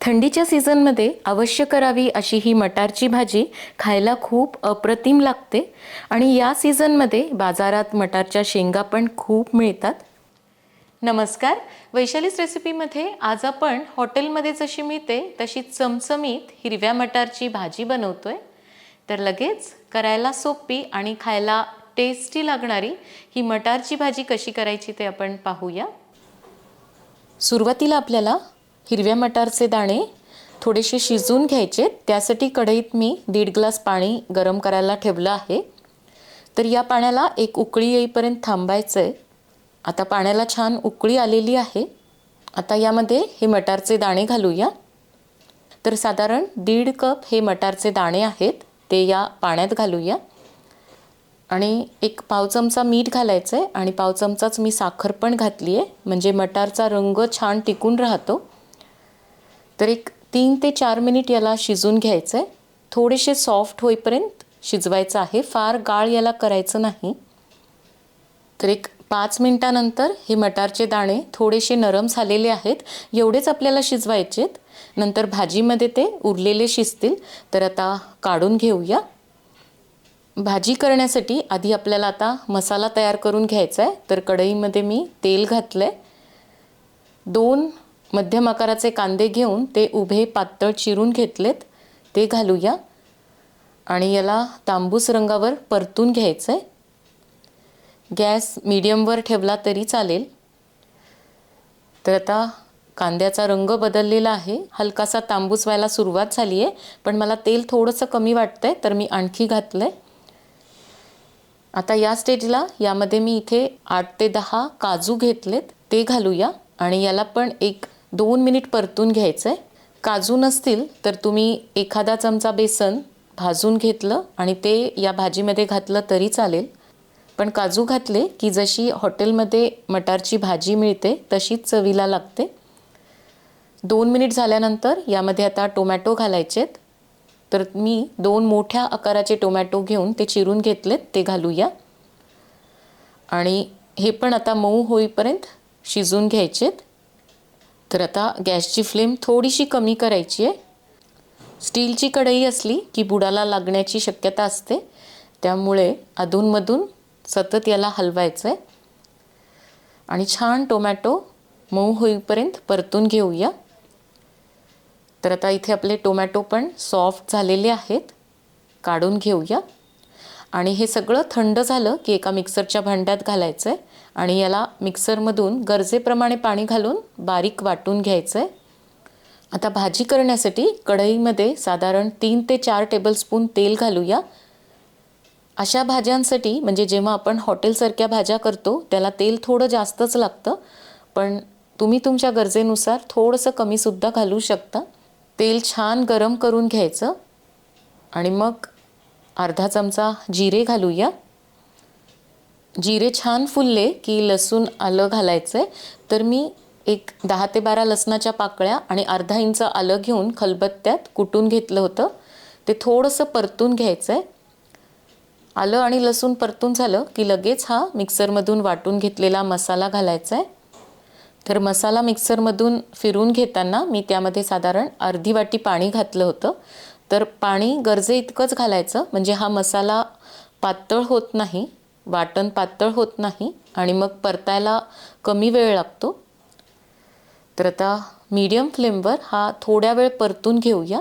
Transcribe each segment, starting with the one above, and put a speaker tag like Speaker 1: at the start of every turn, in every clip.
Speaker 1: थंडीच्या सीझनमध्ये अवश्य करावी अशी ही मटारची भाजी खायला खूप अप्रतिम लागते. आणि या सीझनमध्ये बाजारात मटारच्या शेंगा पण खूप मिळतात. नमस्कार. वैशालीस रेसिपीमध्ये आज आपण हॉटेलमध्ये जशी मिळते तशी चमचमीत हिरव्या मटारची भाजी बनवतोय. तर लगेच करायला सोपी आणि खायला टेस्टी लागणारी ही मटारची भाजी कशी करायची ते आपण पाहूया. सुरुवातीला आपल्याला हिरव्या मटारचे दाणे थोडेसे शिजवून घ्यायचे. त्यासाठी कढईत मी दीड ग्लास पाणी गरम करायला ठेवलं आहे. तर या पाण्याला एक उकळी येईपर्यंत थांबायचं आहे आता पाण्याला छान उकळी आलेली आहे. आता यामध्ये हे मटारचे दाणे घालूया. तर साधारण दीड कप हे मटारचे दाणे आहेत. ते या पाण्यात घालूया. आणि एक पाव चमचा मीठ घालायचं आहे आणि पाव चमचाच मी साखर पण घातली आहे म्हणजे मटारचा रंग छान टिकून राहतो. तर एक तीन ते चार मिनिट याला शिजून घ्यायचं आहे थोडेसे सॉफ्ट होईपर्यंत शिजवायचं आहे. फार गाळ याला करायचं नाही. तर एक पाच मिनटानंतर हे मटारचे दाणे थोडेसे नरम झालेले आहेत. एवढेच आपल्याला शिजवायचे आहेत नंतर भाजीमध्ये ते उरलेले शिजतील. तर आता काढून घेऊया. भाजी करण्यासाठी आधी आपल्याला आता मसाला तयार करून घ्यायचा आहे तर कढईमध्ये मी तेल घातलं आहे दोन मध्यम आकाराचे कांदे घेऊन ते उभे पातळ चिरून घेतलेत. ते घालूया. आणि याला तांबूस रंगावर परतून घ्यायचं आहे गॅस मीडियमवर ठेवला तरी चालेल. तर आता कांद्याचा रंग बदललेला आहे. हलकासा तांबूस व्हायला सुरुवात झाली आहे पण मला तेल थोडंसं कमी वाटतं आहे तर मी आणखी घातलं आहे आता या स्टेजला यामध्ये मी इथे आठ ते दहा काजू घेतलेत. ते घालूया. आणि याला पण एक दोन मिनिट परतून घ्यायचं आहे काजू नसतील तर तुम्ही एखादा चमचा बेसन भाजून घेतलं आणि ते या भाजीमध्ये घातलं तरी चालेल. पण काजू घातले की जशी हॉटेलमध्ये मटारची भाजी मिळते तशीच चवीला लागते. दोन मिनिट झाल्यानंतर यामध्ये आता टोमॅटो घालायचेत. तर मी दोन मोठ्या आकाराचे टोमॅटो घेऊन ते चिरून घेतलेत ते घालूया. आणि हे पण आता मऊ होईपर्यंत शिजून घ्यायचेत. तर आता गॅसची फ्लेम थोडीशी कमी करायची आहे. स्टीलची कढई असली की बुडाला लागण्याची शक्यता असते. त्यामुळे अधूनमधून सतत याला हलवायचं आहे आणि छान टोमॅटो मऊ होईपर्यंत परतून घेऊया. तर आता इथे आपले टोमॅटो पण सॉफ्ट झालेले आहेत. काढून घेऊया. आणि हे सगळं थंड झालं की एका मिक्सरच्या भांड्यात घालायचं आहे आणि याला मिक्सरमधून गरजेप्रमाणे पाणी घालून बारीक वाटून घ्यायचं आहे आता भाजी करण्यासाठी कढईमध्ये साधारण तीन ते चार टेबलस्पून तेल घालूया. अशा भाज्यांसाठी म्हणजे जेव्हा आपण हॉटेलसारख्या भाज्या करतो त्याला तेल थोडं जास्तच लागतं पण तुम्ही तुमच्या गरजेनुसार थोडंसं कमीसुद्धा घालू शकता. तेल छान गरम करून घ्यायचं. आणि मग अर्धा चमचा जिरे घालूया. जिरे छान फुलले की लसूण आलं घालायचं आहे तर मी एक दहा ते बारा लसणाच्या पाकळ्या आणि अर्धा इंच आलं घेऊन खलबत्त्यात कुटून घेतलं होतं. ते थोडंसं परतून घ्यायचं आहे आलं आणि लसूण परतून झालं की लगेच हा मिक्सरमधून वाटून घेतलेला मसाला घालायचा आहे तर मसाला मिक्सरमधून फिरून घेताना मी त्यामध्ये साधारण अर्धी वाटी पाणी घातलं होतं. तर पाणी गरजे इतकंच घालायचं म्हणजे हा मसाला पातळ होत नाही. वाटण पातळ होत नाही आणि मग परतायला कमी वेळ लागतो. तर आता मीडियम फ्लेमवर हा थोड्या वेळ परतून घेऊया.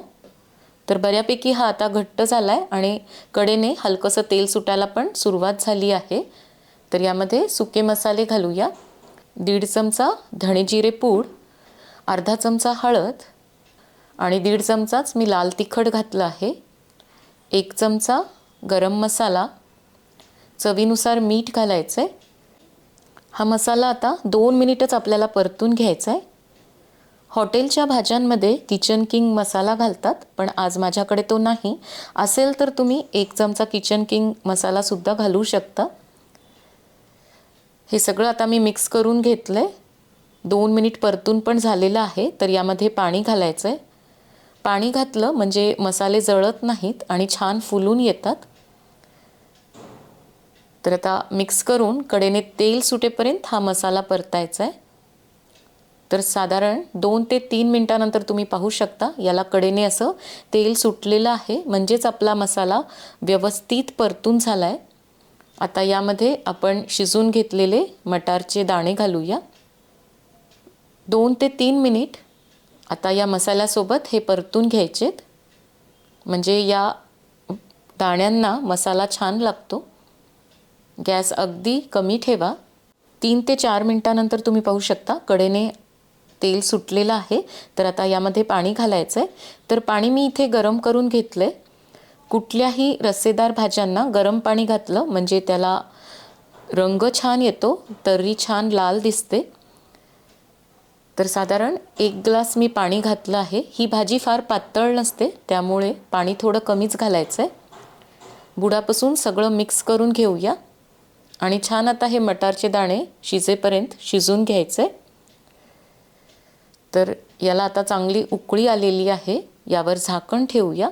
Speaker 1: तर बऱ्यापैकी हा आता घट्ट झाला आहे आणि कडेने हलकंसं तेल सुटायला पण सुरुवात झाली आहे. तर यामध्ये सुके मसाले घालूया. दीड चमचा धणे जिरे पूड अर्धा चमचा हळद आणि दीड चमचाच मी लाल तिखट घातलं आहे. एक चमचा गरम मसाला चवीनुसार मीठ घालायचं आहे हा मसाला आता दोन मिनिटच आपल्याला परतून घ्यायचा आहे हॉटेलच्या भाज्यांमध्ये किचन किंग मसाला घालतात पण आज माझ्याकडे तो नाही. असेल तर तुम्ही एक चमचा किचन किंग मसालासुद्धा घालू शकता. हे सगळं आता मी मिक्स करून घेतलं आहे दोन मिनिट परतून पण झालेलं आहे तर यामध्ये पाणी घालायचं आहे पाणी घातलं म्हणजे मसाले जळत नाहीत आणि छान फुलून येतात. तर आता मिक्स करून कडेने तेल सुटेपर्यंत हा मसाला परतायचा आहे. तर साधारण दोन ते तीन मिनटानंतर तुम्ही पाहू शकता याला कडेने असं तेल सुटलेलं आहे. म्हणजेच आपला मसाला व्यवस्थित परतून झाला आहे आता यामध्ये आपण शिजून घेतलेले मटारचे दाणे घालूया. दोन ते तीन मिनिट आता या मसाल्यासोबत हे परतून घ्यायचेत. म्हणजे या दाण्यांना मसाला छान लागतो. गॅस अगदी कमी ठेवा. तीन ते चार मिनटानंतर तुम्ही पाहू शकता कडेने तेल सुटलेलं आहे. तर आता यामध्ये पाणी घालायचं आहे तर पाणी मी इथे गरम करून घेतलं आहे कुठल्याही रस्सेदार भाज्यांना गरम पाणी घातलं म्हणजे त्याला रंग छान येतो तर्री छान लाल दिसते. तर साधारण एक ग्लास मी पाणी घातलं आहे. ही भाजी फार पातळ नसते त्यामुळे पाणी थोडं कमीच घालायचं आहे बुडापासून सगळं मिक्स करून घेऊया. आणि छान आता हे मटारचे दाणे शिजेपर्यंत शिजून घ्यायचे. तर याला आता चांगली उकळी आलेली आहे. यावर झाकण ठेवूया.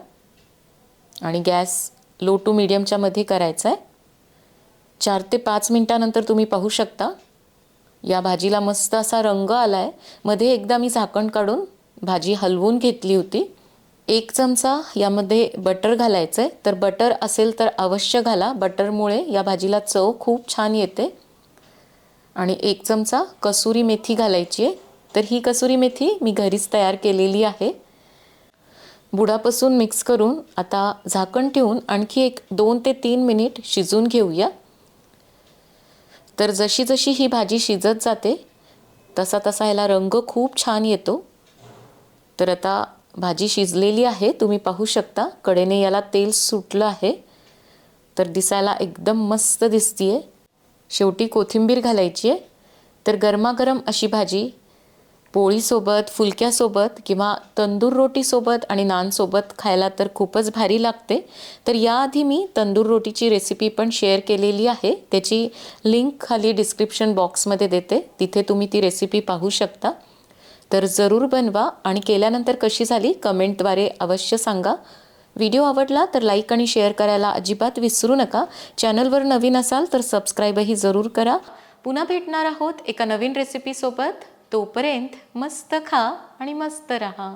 Speaker 1: आणि गॅस लो टू मिडियमच्या मध्ये करायचा आहे चार ते पाच मिनटानंतर तुम्ही पाहू शकता. या भाजीला मस्त असा रंग आला आहे मध्ये एकदा मी झाकण काढून भाजी हलवून घेतली होती. एक चमचा यामध्ये बटर घालायचं आहे तर बटर असेल तर अवश्य घाला. बटरमुळे या भाजीला चव खूप छान येते. आणि एक चमचा कसुरी मेथी घालायची आहे तर ही कसुरी मेथी मी घरीच तयार केलेली आहे. बुडापासून मिक्स करून आता झाकण ठेवून आणखी एक दोन ते तीन मिनिट शिजून घेऊया. तर जशी जशी ही भाजी शिजत जाते तसा तसा ह्याला रंग खूप छान येतो. तर आता भाजी शिजलेली आहे तुम्ही पाहू शकता. कडेने याला तेल सुटलं आहे. तर दिसायला एकदम मस्त दिसतीये. शेवटी कोथिंबीर घालायची आहे तर गरमागरम अशी भाजी पोळीसोबत फुलक्यासोबत किंवा तंदूर रोटीसोबत आणि नानसोबत खायला तर खूपच भारी लागते. तर याआधी मी तंदूर रोटीची रेसिपी पण शेअर केलेली आहे. त्याची लिंक खाली डिस्क्रिप्शन बॉक्समध्ये देते. तिथे तुम्ही ती रेसिपी पाहू शकता. तर जरूर बनवा आणि केल्यानंतर कशी झाली कमेंटद्वारे अवश्य सांगा. व्हिडिओ आवडला तर लाईक आणि शेअर करायला अजिबात विसरू नका. चॅनलवर नवीन असाल तर सबस्क्राईबही जरूर करा. पुन्हा भेटणार आहोत एका नवीन रेसिपीसोबत तोपर्यंत मस्त खा आणि मस्त रहा.